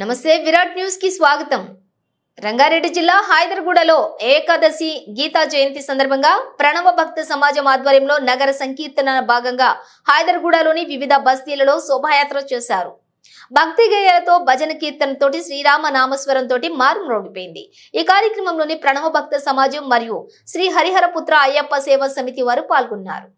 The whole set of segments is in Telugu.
నమస్తే విరాట్ న్యూస్కి స్వాగతం. రంగారెడ్డి జిల్లా హైదర్గూడలో ఏకాదశి గీతా జయంతి సందర్భంగా ప్రణవ భక్త సమాజం ఆధ్వర్యంలో నగర సంకీర్తన భాగంగా హైదర్గూడలోని వివిధ బస్తీలలో శోభాయాత్ర చేశారు. భక్తి గేయాలతో భజన కీర్తనతోటి శ్రీరామ నామస్వరం తోటి మారుమ్రోగిపోయింది ఈ కార్యక్రమంలోని ప్రణవ భక్త సమాజం మరియు శ్రీ హరిహరపుత్ర అయ్యప్ప సేవా సమితి వారు పాల్గొన్నారు.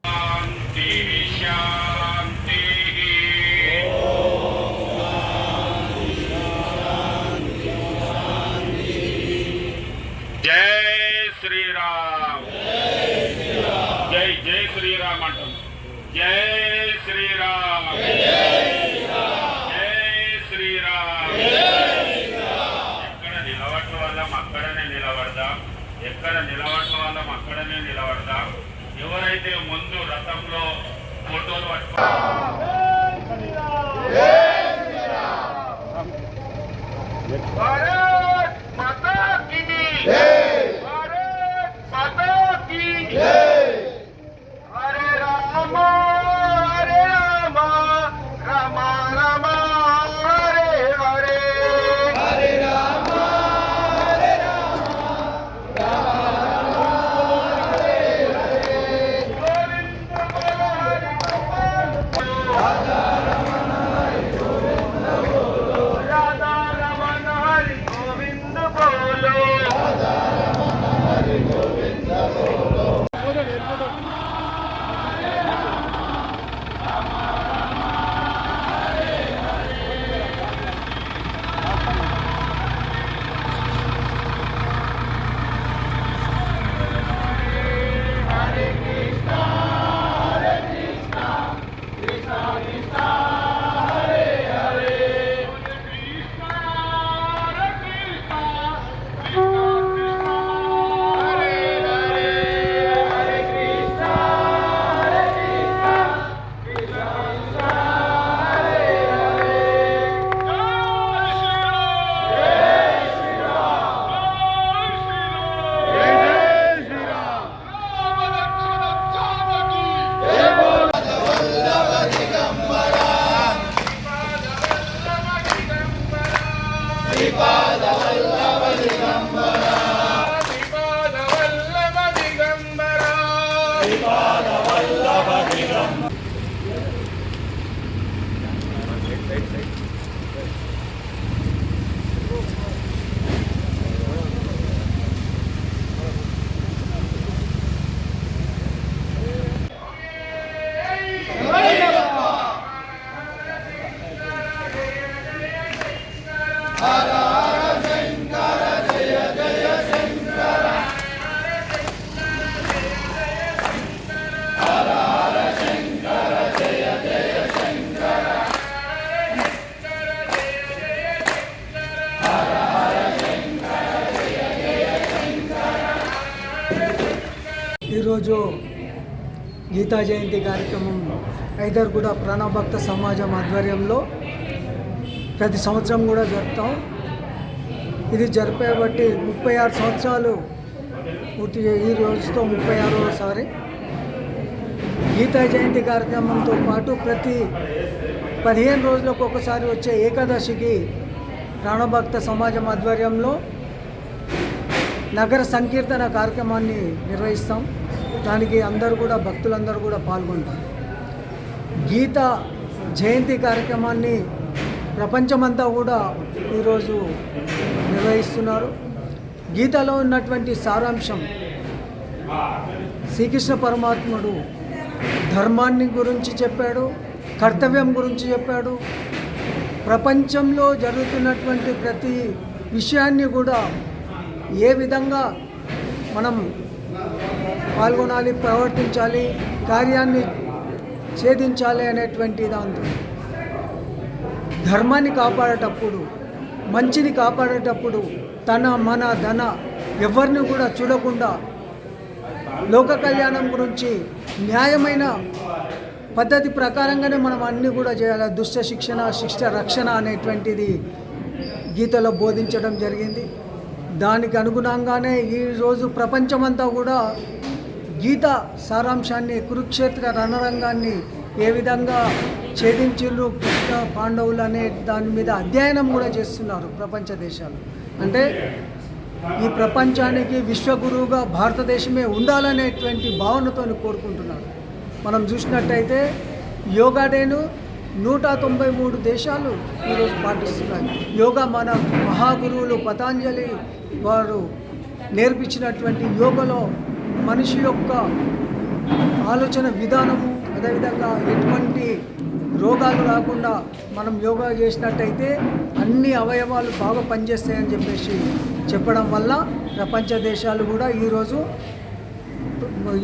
జై శ్రీరామ్ జై శ్రీరామ్ ఎక్కడ నిలబడటం వల్ల అక్కడనే నిలబడదాం ఎక్కడ నిలబడటం వల్ల అక్కడనే నిలబడదాం ఎవరైతే ముందు రథంలో ఫోటోలు పట్టుకో భారత్ ఈరోజు గీతా జయంతి కార్యక్రమం ఐదర్గూడ ప్రాణభక్త సమాజం ఆధ్వర్యంలో ప్రతి సంవత్సరం కూడా జరుపుతాం. ఇది జరిపేబట్టి ముప్పై ఆరు సంవత్సరాలు పూర్తి ఈ రోజుతో ముప్పై ఆరోసారి గీతా జయంతి కార్యక్రమంతో పాటు ప్రతి పదిహేను రోజులకు ఒకసారి వచ్చే ఏకాదశికి ప్రాణభక్త సమాజం ఆధ్వర్యంలో నగర సంకీర్తన కార్యక్రమాన్ని నిర్వహిస్తాం. దానికి అందరూ కూడా భక్తులందరూ కూడా పాల్గొంటారు. గీత జయంతి కార్యక్రమాన్ని ప్రపంచమంతా కూడా ఈరోజు నిర్వహిస్తున్నారు. గీతలో ఉన్నటువంటి సారాంశం శ్రీకృష్ణ పరమాత్ముడు ధర్మాన్ని గురించి చెప్పాడు కర్తవ్యం గురించి చెప్పాడు. ప్రపంచంలో జరుగుతున్నటువంటి ప్రతి విషయాన్ని కూడా ఏ విధంగా మనం పాల్గొనాలి ప్రవర్తించాలి కార్యాన్ని ఛేదించాలి అనేటువంటి దాంతో. ధర్మాన్ని కాపాడేటప్పుడు మంచిని కాపాడేటప్పుడు తన మన ధన ఎవరిని కూడా చూడకుండా లోక కళ్యాణం గురించి న్యాయమైన పద్ధతి ప్రకారంగానే మనం అన్నీ కూడా చేయాలి. దుష్ట శిక్షణ శిక్ష రక్షణ అనేటువంటిది గీతలో బోధించడం జరిగింది. దానికి అనుగుణంగానే ఈరోజు ప్రపంచమంతా కూడా గీత సారాంశాన్ని కురుక్షేత్ర రణరంగాన్ని ఏ విధంగా ఛేదించులు కృష్ణ పాండవులు అనే దాని మీద అధ్యయనం కూడా చేస్తున్నారు ప్రపంచ దేశాలు. అంటే ఈ ప్రపంచానికి విశ్వగురువుగా భారతదేశమే ఉండాలనేటువంటి భావనతో కోరుకుంటున్నారు. మనం చూసినట్టయితే యోగా డేను నూట తొంభై మూడు దేశాలు ఈరోజు పాటిస్తున్నాయి యోగా మన మహాగురువులు పతాంజలి వారు నేర్పించినటువంటి యోగలో మనిషి యొక్క ఆలోచన విధానము అదేవిధంగా ఎటువంటి రోగాలు రాకుండా మనం యోగా చేసినట్టయితే అన్ని అవయవాలు బాగా పనిచేస్తాయని చెప్పేసి చెప్పడం వల్ల ప్రపంచ దేశాలు కూడా ఈరోజు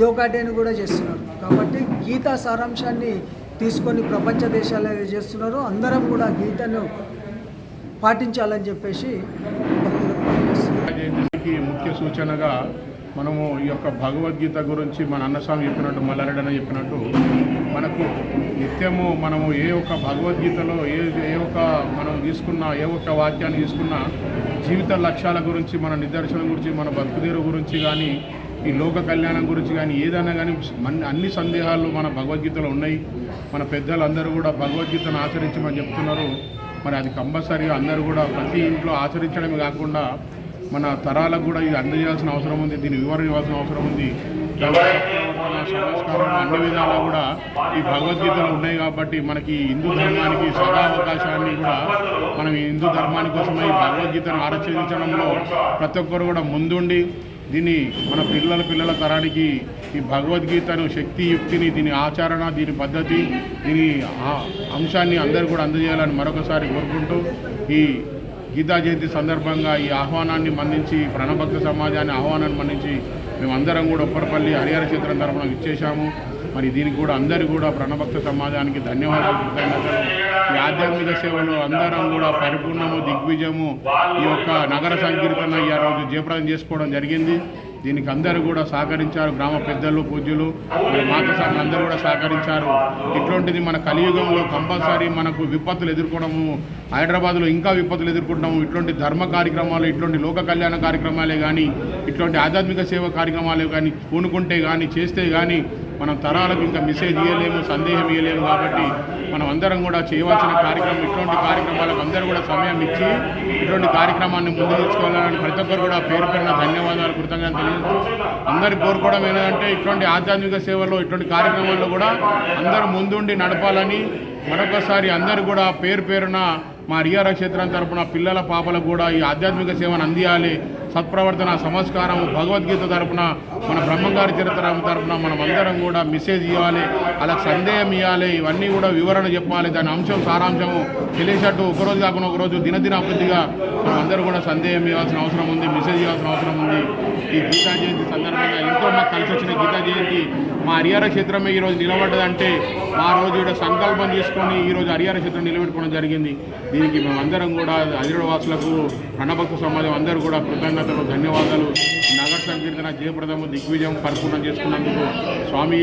యోగా డేని కూడా చేస్తున్నారు. కాబట్టి గీతా సారాంశాన్ని తీసుకొని ప్రపంచ దేశాలు ఏదైతే చేస్తున్నారో అందరం కూడా గీతను పాటించాలని చెప్పేసి ముఖ్య సూచనగా మనము ఈ యొక్క భగవద్గీత గురించి మన అన్నస్వామి చెప్పినట్టు మల్లారెడ్డి అన్న చెప్పినట్టు మనకు నిత్యము మనము ఏ ఒక్క భగవద్గీతలో ఏ ఏ ఒక్క మనం తీసుకున్న ఏ ఒక్క వాక్యాన్ని తీసుకున్న జీవిత లక్ష్యాల గురించి మన నిదర్శనం గురించి మన బతుకుదేరు గురించి కానీ ఈ లోక కళ్యాణం గురించి కానీ ఏదైనా కానీ మన అన్ని సందేహాలు మన భగవద్గీతలో ఉన్నాయి. మన పెద్దలందరూ కూడా భగవద్గీతను ఆచరించమని చెప్తున్నారు. మరి అది కంపల్సరీగా అందరూ కూడా ప్రతి ఇంట్లో ఆచరించడమే కాకుండా మన తరాలకు కూడా ఇది అందజేయాల్సిన అవసరం ఉంది దీన్ని వివరణ ఇవ్వాల్సిన అవసరం ఉంది. అన్ని విధాలా కూడా ఈ భగవద్గీతలు ఉన్నాయి కాబట్టి మనకి హిందూ ధర్మానికి సదా అవకాశాన్ని కూడా మనం హిందూ ధర్మాని కోసమే ఈ భగవద్గీతను ఆరచించడంలో ప్రతి ఒక్కరు కూడా ముందుండి దీన్ని మన పిల్లల పిల్లల తరానికి ఈ భగవద్గీతను శక్తి యుక్తిని దీని ఆచరణ దీని పద్ధతి దీని అంశాన్ని అందరూ కూడా అందజేయాలని మరొకసారి కోరుకుంటూ ఈ గీతా జయంతి సందర్భంగా ఈ ఆహ్వానాన్ని మన్నించి ప్రణభక్త సమాజాన్ని ఆహ్వానాన్ని మన్నించి మేమందరం కూడా ఉప్పరపల్లి హరిహర చిత్రం తరఫున ఇచ్చేశాము మరి దీనికి కూడా అందరూ కూడా ప్రణభక్త సమాజానికి ధన్యవాదాలు కృతజ్ఞతలు. ఈ ఆధ్యాత్మిక సేవలో అందరం కూడా పరిపూర్ణము దిగ్విజయము ఈ యొక్క నగర సంకీర్తన ఈ రోజు జయప్రదం చేసుకోవడం జరిగింది. దీనికి అందరూ కూడా సహకరించారు. గ్రామ పెద్దలు పూజ్యులు మరి మాత సంఘం అందరూ కూడా సహకరించారు. ఇట్లాంటిది మన కలియుగంలో కంపల్సరీ మనకు విపత్తులు ఎదుర్కోవడము హైదరాబాద్లో ఇంకా విపత్తులు ఎదుర్కొంటాము ఇట్లాంటి ధర్మ కార్యక్రమాలు ఇట్లాంటి లోక కళ్యాణ కార్యక్రమాలే కానీ ఇట్లాంటి ఆధ్యాత్మిక సేవ కార్యక్రమాలే కానీ పూనుకుంటే కానీ చేస్తే కానీ మనం తరాలకు ఇంకా మెసేజ్ ఇవ్వలేము సందేహం ఇవ్వలేము కాబట్టి మనం అందరం కూడా చేయవలసిన కార్యక్రమం ఇటువంటి కార్యక్రమాలకు అందరూ కూడా సమయం ఇచ్చి ఇటువంటి కార్యక్రమాన్ని ముందు తెచ్చుకోవాలని ప్రతి ఒక్కరు కూడా పేరు పేరున ధన్యవాదాలు కృతజ్ఞత తెలియజేస్తూ అందరి కోరుకోవడం ఏంటంటే ఇటువంటి ఆధ్యాత్మిక సేవల్లో ఇటువంటి కార్యక్రమాల్లో కూడా అందరూ ముందుండి నడపాలని మరొకసారి అందరూ కూడా పేరు పేరున మా రియార క్షేత్రం తరపున పిల్లల పాపలకు కూడా ఈ ఆధ్యాత్మిక సేవను అందియాలి. సత్ప్రవర్తన సంస్కారం భగవద్గీత తరపున మన బ్రహ్మంగారి చరిత్ర తరపున మనం అందరం కూడా మెసేజ్ ఇవ్వాలి అలా సందేహం ఇవ్వాలి ఇవన్నీ కూడా వివరణ చెప్పాలి. దాని అంశం సారాంశము తెలిసేటట్టు ఒకరోజు కాకుండా ఒకరోజు దినదిన అభివృద్ధిగా మనం అందరూ కూడా సందేహం ఇవ్వాల్సిన అవసరం ఉంది మెసేజ్ ఇవ్వాల్సిన అవసరం ఉంది. ఈ గీతా జయంతి సందర్భంగా ఎంతో మాకు కలిసి వచ్చిన గీతా జయంతి మా హరిహర క్షేత్రమే ఈరోజు నిలబడ్డదంటే మా రోజు ఇక్కడ సంకల్పం తీసుకొని ఈరోజు హరిహర క్షేత్రం నిలబెట్టుకోవడం జరిగింది. దీనికి మేమందరం కూడా హరిహర వాసులకు రణభక్త సమాజం అందరూ కూడా కృతజ్ఞతలు ధన్యవాదాలు. నగర సంకీర్తన జయప్రదము దిగ్విజయం పరిపూర్ణం చేసుకున్నందుకు స్వామి